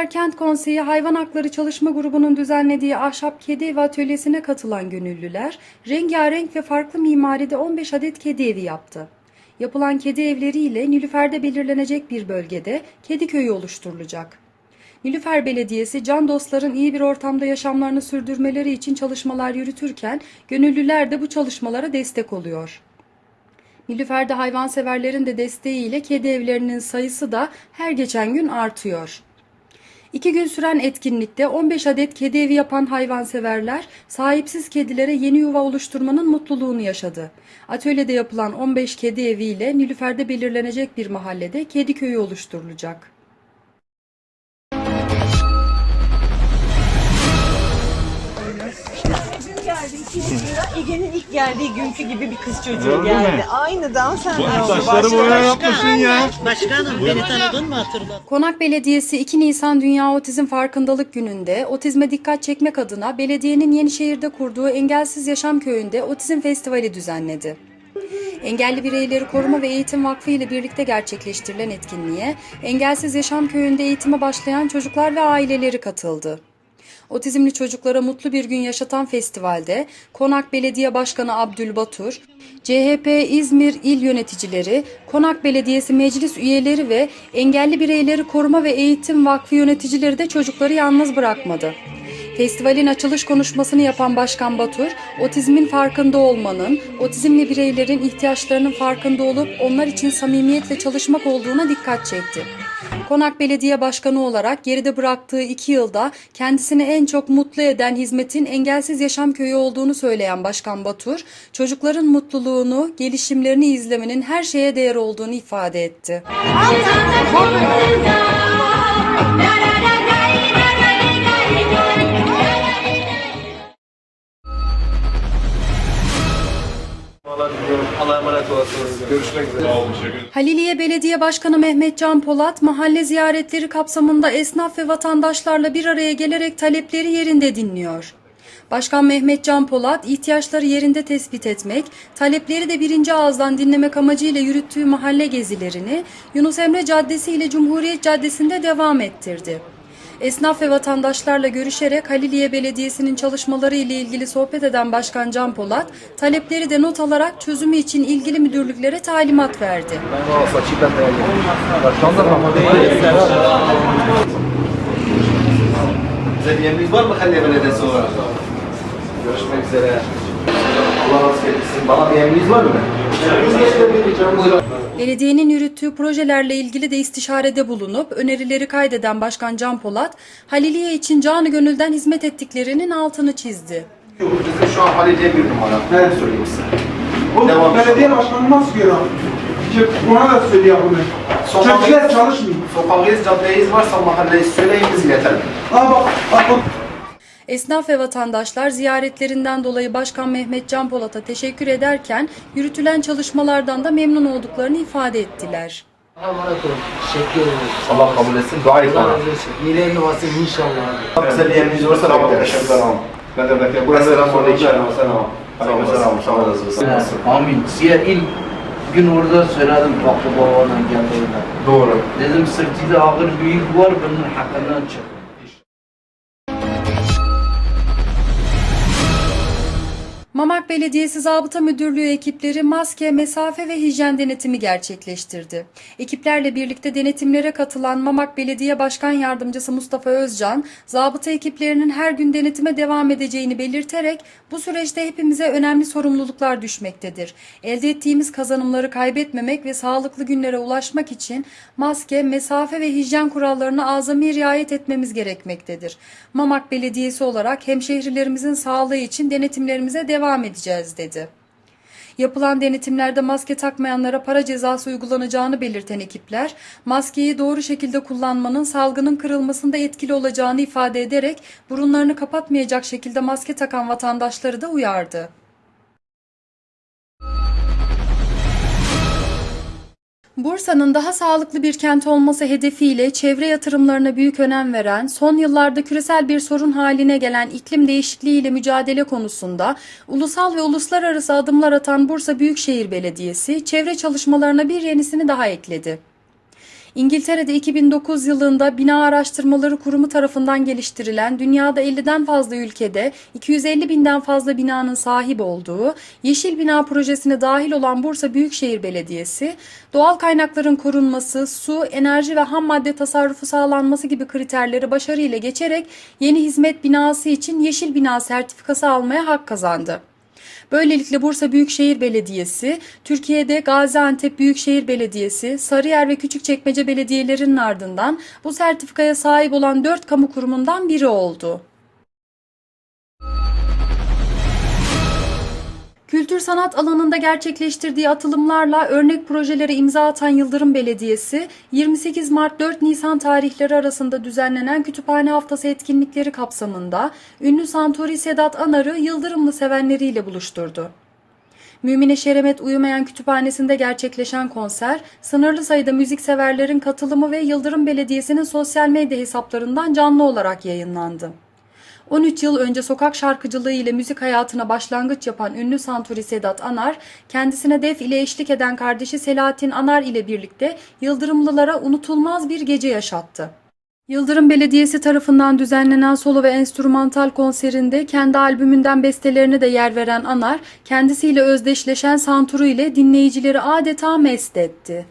Nilüfer Kent Konseyi Hayvan Hakları Çalışma Grubu'nun düzenlediği ahşap kedi evi atölyesine katılan gönüllüler, rengarenk ve farklı mimaride 15 adet kedi evi yaptı. Yapılan kedi evleriyle Nilüfer'de belirlenecek bir bölgede kedi köyü oluşturulacak. Nilüfer Belediyesi can dostların iyi bir ortamda yaşamlarını sürdürmeleri için çalışmalar yürütürken gönüllüler de bu çalışmalara destek oluyor. Nilüfer'de hayvanseverlerin de desteğiyle kedi evlerinin sayısı da her geçen gün artıyor. İki gün süren etkinlikte 15 adet kedi evi yapan hayvanseverler sahipsiz kedilere yeni yuva oluşturmanın mutluluğunu yaşadı. Atölyede yapılan 15 kedi eviyle Nilüfer'de belirlenecek bir mahallede kedi köyü oluşturulacak. Geldi 2 lira. Ege'nin ilk geldiği günkü gibi bir kız çocuğu Gördün mü? geldi. Aynıdan sen de oldu. Saçları boya yapmışsın ya. Başkanım beni tanıdın mı hatırla? Konak Belediyesi 2 Nisan Dünya Otizm Farkındalık Günü'nde otizme dikkat çekmek adına belediyenin Yenişehir'de kurduğu Engelsiz Yaşam Köyü'nde Otizm Festivali düzenledi. Engelli Bireyleri Koruma ve Eğitim Vakfı ile birlikte gerçekleştirilen etkinliğe Engelsiz Yaşam Köyü'nde eğitime başlayan çocuklar ve aileleri katıldı. Otizmli çocuklara mutlu bir gün yaşatan festivalde Konak Belediye Başkanı Abdülbatur, CHP İzmir İl Yöneticileri, Konak Belediyesi Meclis Üyeleri ve Engelli Bireyleri Koruma ve Eğitim Vakfı yöneticileri de çocukları yalnız bırakmadı. Festivalin açılış konuşmasını yapan Başkan Batur, otizmin farkında olmanın, otizmli bireylerin ihtiyaçlarının farkında olup onlar için samimiyetle çalışmak olduğuna dikkat çekti. Konak Belediye Başkanı olarak geride bıraktığı iki yılda kendisini en çok mutlu eden hizmetin engelsiz yaşam köyü olduğunu söyleyen Başkan Batur, çocukların mutluluğunu, gelişimlerini izlemenin her şeye değer olduğunu ifade etti. Allah'a emanet olasınız. Görüşmek üzere. Haliliye Belediye Başkanı Mehmet Can Polat, mahalle ziyaretleri kapsamında esnaf ve vatandaşlarla bir araya gelerek talepleri yerinde dinliyor. Başkan Mehmet Can Polat, ihtiyaçları yerinde tespit etmek, talepleri de birinci ağızdan dinlemek amacıyla yürüttüğü mahalle gezilerini Yunus Emre Caddesi ile Cumhuriyet Caddesi'nde devam ettirdi. Esnaf ve vatandaşlarla görüşerek Haliliye Belediyesi'nin çalışmaları ile ilgili sohbet eden Başkan Can Polat, talepleri de not alarak çözümü için ilgili müdürlüklere talimat verdi. Görüşmek üzere. Allah razı olsun. Bana bir emriniz var mı? Belediyenin yürüttüğü projelerle ilgili de istişarede bulunup önerileri kaydeden Başkan Can Polat, Haliliye için canı gönülden hizmet ettiklerinin altını çizdi. Bizim şu an Halliye bir numara. Ne söyleyeyim size? Bu Devam. belediye başkanı nasıl görüyor? Çık, Ona da söylüyor bunu. Sokak- Çöpçüler çalışmıyor. Sokağınız, caddeyiz varsa mahalleyi söyleyiniz yeter. Aa bak, bak, bak. Esnaf ve vatandaşlar ziyaretlerinden dolayı Başkan Mehmet Can Polat'a teşekkür ederken yürütülen çalışmalardan da memnun olduklarını ifade ettiler. Emanet olun. Teşekkür ederim. Allah kabul etsin. Dua et bana. İyilerini vasın inşallah. Bize bir emriniz varsa bekleriz. Ben de bekliyorum. Burası selam aleyküm. Selam. Aleyküm selam. Sağ olasın. Amin. Size ilk gün orada söyledim Faklı Baba'dan geldiğinde. Doğru. Dedim sırtında ağır bir yük var bunun hakkından çık. Belediyesi Zabıta Müdürlüğü ekipleri maske, mesafe ve hijyen denetimi gerçekleştirdi. Ekiplerle birlikte denetimlere katılan Mamak Belediye Başkan Yardımcısı Mustafa Özcan, zabıta ekiplerinin her gün denetime devam edeceğini belirterek bu süreçte hepimize önemli sorumluluklar düşmektedir. Elde ettiğimiz kazanımları kaybetmemek ve sağlıklı günlere ulaşmak için maske, mesafe ve hijyen kurallarına azami riayet etmemiz gerekmektedir. Mamak Belediyesi olarak hemşehrilerimizin sağlığı için denetimlerimize devam edeceğiz dedi. Yapılan denetimlerde maske takmayanlara para cezası uygulanacağını belirten ekipler, maskeyi doğru şekilde kullanmanın salgının kırılmasında etkili olacağını ifade ederek burunlarını kapatmayacak şekilde maske takan vatandaşları da uyardı. Bursa'nın daha sağlıklı bir kent olması hedefiyle çevre yatırımlarına büyük önem veren, son yıllarda küresel bir sorun haline gelen iklim değişikliği ile mücadele konusunda ulusal ve uluslararası adımlar atan Bursa Büyükşehir Belediyesi çevre çalışmalarına bir yenisini daha ekledi. İngiltere'de 2009 yılında Bina Araştırmaları Kurumu tarafından geliştirilen dünyada 50'den fazla ülkede 250 binden fazla binanın sahip olduğu Yeşil Bina projesine dahil olan Bursa Büyükşehir Belediyesi, doğal kaynakların korunması, su, enerji ve ham madde tasarrufu sağlanması gibi kriterleri başarıyla geçerek yeni hizmet binası için Yeşil Bina sertifikası almaya hak kazandı. Böylelikle Bursa Büyükşehir Belediyesi, Türkiye'de Gaziantep Büyükşehir Belediyesi, Sarıyer ve Küçükçekmece belediyelerinin ardından bu sertifikaya sahip olan 4 kamu kurumundan biri oldu. Kültür sanat alanında gerçekleştirdiği atılımlarla örnek projelere imza atan Yıldırım Belediyesi, 28 Mart 4 Nisan tarihleri arasında düzenlenen Kütüphane Haftası etkinlikleri kapsamında ünlü Santori Sedat Anar'ı Yıldırımlı sevenleriyle buluşturdu. Mümine Şeremet Uyumayan Kütüphanesi'nde gerçekleşen konser, sınırlı sayıda müzikseverlerin katılımı ve Yıldırım Belediyesi'nin sosyal medya hesaplarından canlı olarak yayınlandı. 13 yıl önce sokak şarkıcılığı ile müzik hayatına başlangıç yapan ünlü santuri Sedat Anar, kendisine def ile eşlik eden kardeşi Selahattin Anar ile birlikte Yıldırımlılara unutulmaz bir gece yaşattı. Yıldırım Belediyesi tarafından düzenlenen solo ve enstrümantal konserinde kendi albümünden bestelerine de yer veren Anar, kendisiyle özdeşleşen Santuru ile dinleyicileri adeta mest etti.